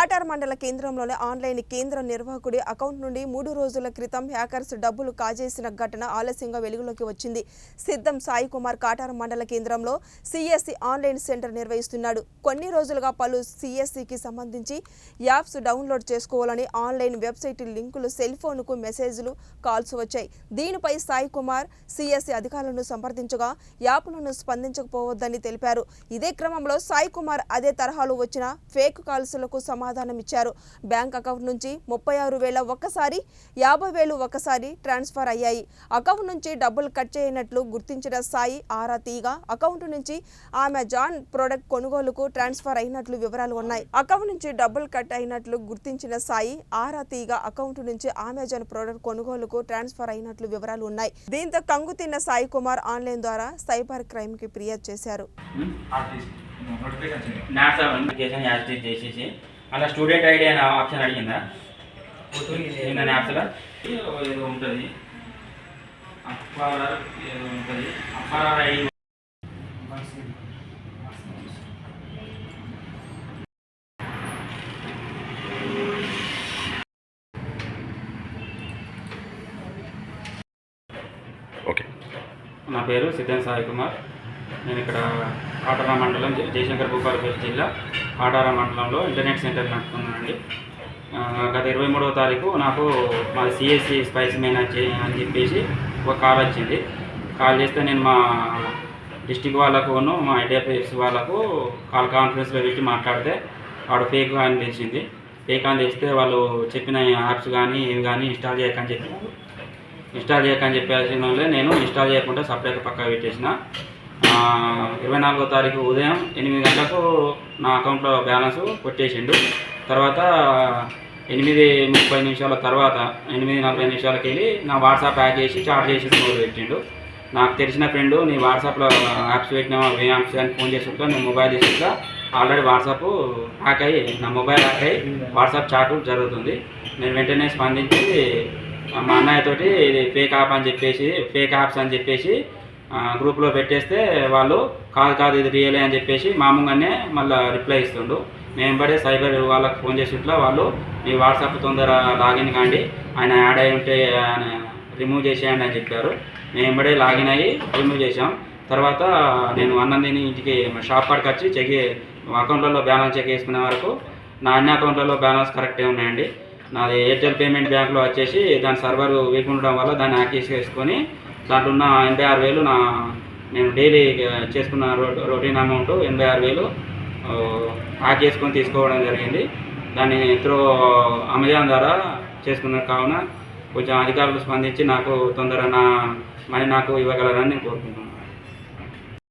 కాటార్ మండల కేంద్రంలోని ఆన్లైన్ కేంద్ర నిర్వాహకుడి అకౌంట్ నుండి మూడు రోజుల క్రితం హ్యాకర్స్ డబ్బులు కాజేసిన ఘటన ఆలస్యంగా వెలుగులోకి వచ్చింది. సిద్ధం సాయి కుమార్ కాటార్ మండల కేంద్రంలో సిఎస్సి ఆన్లైన్ సెంటర్ నిర్వహిస్తున్నాడు. కొన్ని రోజులుగా పలు సిఎస్సికి సంబంధించి యాప్స్ డౌన్లోడ్ చేసుకోవాలని ఆన్లైన్ వెబ్సైట్ లింకులు సెల్ ఫోన్కు మెసేజ్లు కాల్స్ వచ్చాయి. దీనిపై సాయి కుమార్ సిఎస్సి అధికారులను సంప్రదించగా యాప్లను స్పందించకపోవద్దని తెలిపారు. ఇదే క్రమంలో సాయి కుమార్ అదే తరహాలో వచ్చిన ఫేక్ కాల్స్లకు సమాధానం ఇచ్చారు బ్యాంక్ అకౌంట్ నుంచి ముప్పై ఆరు వేల ఒక్కసారి యాభై వేలు ఒకసారి ట్రాన్స్ఫర్ అయ్యాయి. అకౌంట్ నుంచి డబ్బులు కట్ చేయనట్లు గుర్తించిన సాయి ఆరా తీగా అకౌంట్ నుంచి ఆమె జాన్ ప్రొడక్ట్ కొనుగోలుకు ట్రాన్స్ఫర్ అయినట్లు వివరాలు ఉన్నాయి. అకౌంట్ నుంచి డబ్బులు కట్ అయినట్లు గుర్తించిన సాయి ఆరా తీగా అకౌంట్ నుంచి అమెజాన్ ప్రొడక్ట్ కొనుగోలుకు ట్రాన్స్ఫర్ అయినట్లు వివరాలు ఉన్నాయి. దీంతో కంగు తిన్న సాయి కుమార్ ఆన్లైన్ ద్వారా సైబర్ క్రైమ్కి ఫిర్యాదు చేశారు. అలా స్టూడెంట్ ఐడి అనే ఆప్షన్ అడిగిందా? ఏంటనే యాప్స్లో? ఏదో ఉంటుంది. అప్పార ఏదో ఉంటుంది. APAAR ID okay. నా పేరు సిద్ధం సాయి కుమార్. నేను ఇక్కడ కాటారా మండలం జయశంకర్ భూపాలపల్లి జిల్లా ఆటార మండలంలో ఇంటర్నెట్ సెంటర్ నడుపుతున్నానండి. గత ఇరవై మూడవ తారీఖు నాకు మా సిఎస్సి స్పైస్ మేనేజ్ అని చెప్పేసి ఒక కాల్ వచ్చింది. కాల్ చేస్తే నేను మా డిస్టిక్ వాళ్ళకును మా ఐడియాపీఎస్ వాళ్ళకు కాల్ కాన్ఫరెన్స్లో పెట్టి మాట్లాడితే వాడు ఫేక్ అని తెలిసింది. ఫేక్ అని తెలిస్తే వాళ్ళు చెప్పిన యాప్స్ కానీ ఏవి కానీ ఇన్స్టాల్ చేయకని చెప్పి ఇన్స్టాల్ చేయకని చెప్పేసిన వాళ్ళే నేను ఇన్స్టాల్ చేయకుండా సపరేట్ పక్క పెట్టేసిన. ఇరవై నాలుగో తారీఖు ఉదయం ఎనిమిది గంటలకు నా అకౌంట్లో బ్యాలెన్స్ కొట్టేసిండు. తర్వాత ఎనిమిది ముప్పై నిమిషాల తర్వాత ఎనిమిది నలభై నిమిషాలకి వెళ్ళి నా వాట్సాప్ యాడ్ చేసి చార్జ్ చేసి మొదలు పెట్టిండు. నాకు తెలిసిన ఫ్రెండ్ నీ వాట్సాప్లో యాప్స్ పెట్టినా ఏ యాప్స్ అని ఫోన్ చేసుకుంటా నేను మొబైల్ తీసుకుంటా ఆల్రెడీ వాట్సాప్ హ్యాక్ అయ్యి నా మొబైల్ హ్యాక్ అయ్యి వాట్సాప్ చాట్ జరుగుతుంది. నేను వెంటనే స్పందించి మా అన్నయ్యతోటి ఇది ఫేక్ యాప్ అని చెప్పేసి ఫేక్ యాప్స్ అని చెప్పేసి గ్రూప్లో పెట్టేస్తే వాళ్ళు కాదు కాదు ఇది రియలే అని చెప్పేసి మామూలుగానే మళ్ళీ రిప్లై ఇస్తుండు. మేము పడే సైబర్ వాళ్ళకి ఫోన్ చేసి ఇట్లా వాళ్ళు మీ వాట్సాప్ తొందర లాగిన్ కాండి ఆయన యాడ్ అయి ఉంటే ఆయన రిమూవ్ చేసేయండి అని చెప్పారు. మేము పడే లాగిన్ అయ్యి రిమూవ్ చేసాం తర్వాత నేను అన్నందిని ఇంటికి షాప్ కాడికి వచ్చి చెక్ అకౌంట్లలో బ్యాలెన్స్ చెక్ చేసుకునే వరకు నా అన్ని అకౌంట్లలో బ్యాలెన్స్ కరెక్టే ఉన్నాయండి. నాది ఎయిర్టెల్ పేమెంట్ బ్యాంక్లో వచ్చేసి దాని సర్వర్ వీక్ ఉండడం వల్ల దాన్ని యాక్టివ్ చేసుకొని దాంట్లో ఉన్న ఎనభై ఆరు వేలు నా నేను డైలీ చేసుకున్న రో- రొటీన్ అమౌంట్ ఎనభై ఆరు వేలు ఆ, హ్యాక్ చేసుకొని తీసుకోవడం జరిగింది. దాన్ని త్రో అమెజాన్ ద్వారా చేసుకున్నారు కావున కొంచెం అధికారులు స్పందించి నాకు తొందరగా నా మనీ నాకు ఇవ్వగలరని నేను కోరుకుంటున్నాను.